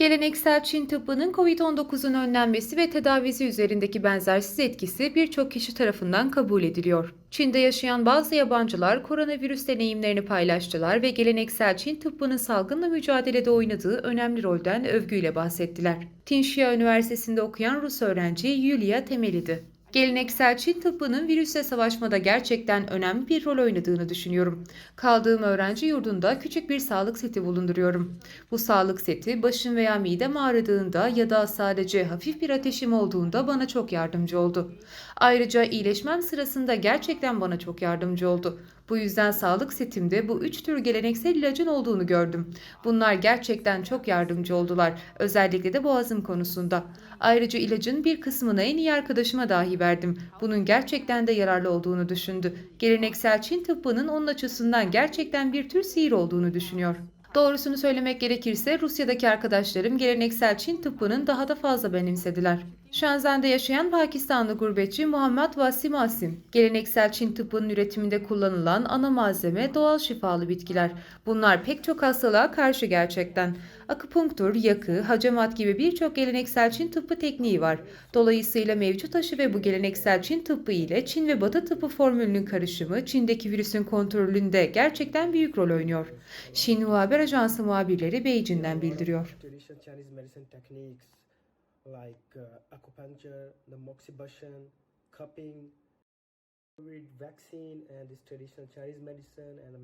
Geleneksel Çin tıbbının COVID-19'un önlenmesi ve tedavisi üzerindeki benzersiz etkisi birçok kişi tarafından kabul ediliyor. Çin'de yaşayan bazı yabancılar koronavirüs deneyimlerini paylaştılar ve geleneksel Çin tıbbının salgınla mücadelede oynadığı önemli rolden övgüyle bahsettiler. Tinxia Üniversitesi'nde okuyan Rus öğrenci Yulia Temeli'di. Geleneksel Çin tıbbının virüsle savaşmada gerçekten önemli bir rol oynadığını düşünüyorum. Kaldığım öğrenci yurdunda küçük bir sağlık seti bulunduruyorum. Bu sağlık seti başım veya midem ağrıdığında ya da sadece hafif bir ateşim olduğunda bana çok yardımcı oldu. Ayrıca iyileşmem sırasında gerçekten bana çok yardımcı oldu. Bu yüzden sağlık setimde bu üç tür geleneksel ilacın olduğunu gördüm. Bunlar gerçekten çok yardımcı oldular. Özellikle de boğazım konusunda. Ayrıca ilacın bir kısmını en iyi arkadaşıma dahi verdim. Bunun gerçekten de yararlı olduğunu düşündü. Geleneksel Çin tıbbının onun açısından gerçekten bir tür sihir olduğunu düşünüyor. Doğrusunu söylemek gerekirse Rusya'daki arkadaşlarım geleneksel Çin tıbbının daha da fazla benimsediler. Shenzhen'de yaşayan Pakistanlı gurbetçi Muhammed Vasim Asim, geleneksel Çin tıbbının üretiminde kullanılan ana malzeme doğal şifalı bitkiler. Bunlar pek çok hastalığa karşı gerçekten. Akupunktur, yakı, hacamat gibi birçok geleneksel Çin tıbbı tekniği var. Dolayısıyla mevcut aşı ve bu geleneksel Çin tıbbı ile Çin ve Batı tıbbı formülünün karışımı Çin'deki virüsün kontrolünde gerçekten büyük rol oynuyor. Xinhua Haber Ajansı muhabirleri Beijing'den bildiriyor. Like uh, acupuncture, the moxibustion, cupping, COVID vaccine, and this traditional Chinese medicine and